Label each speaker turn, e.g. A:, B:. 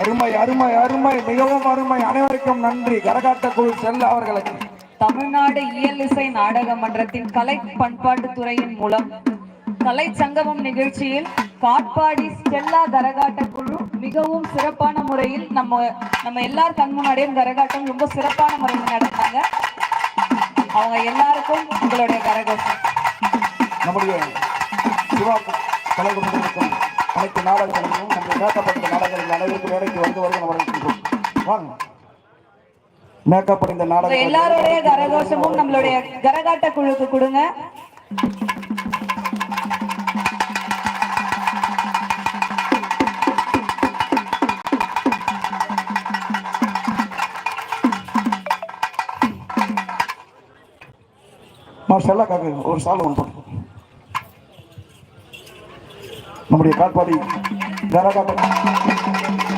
A: அருமை அருமை அருமை மிகவும் அருமை. அனைவருக்கும் நன்றி. கரகாட்ட குழு செல்ல அவர்களுக்கு
B: தமிழ்நாடு இயல் இசை நாடக மன்றத்தின் கலை பண்பாட்டு துறையின் மூலம் கலை சங்கமம் நிகழ்ச்சியில் காட்பாடி ஸ்டெல்லா கரகாட்ட குழு மிகவும் சிறப்பான முறையில் நம்ம நம்ம எல்லார் கண் முன்னாடியும் கரகாட்டம் ரொம்ப சிறப்பான முறையில் நடந்தாங்க அவங்க எல்லாருக்கும் உங்களுடைய கரகோஷம்.
A: நம்முடைய சிவா கலைக்குழுவிற்கும் அனைத்து நாடகங்களுக்கும் நம்முடைய மேக்கப்பட்ட நாடகங்கள் அனைவருக்கும் வேலைக்கு வந்து வருவது நம்ம. வாங்க. மேக்கப்பட்ட இந்த நாடகம்
B: எல்லாருடைய கரகோஷமும் நம்மளுடைய கரகாட்ட குழுக்கு கொடுங்க.
A: நான் செல்லக்காக ஒரு சால் ஒன்று போட்டு நம்முடைய காட்பாடி கரகாட்ட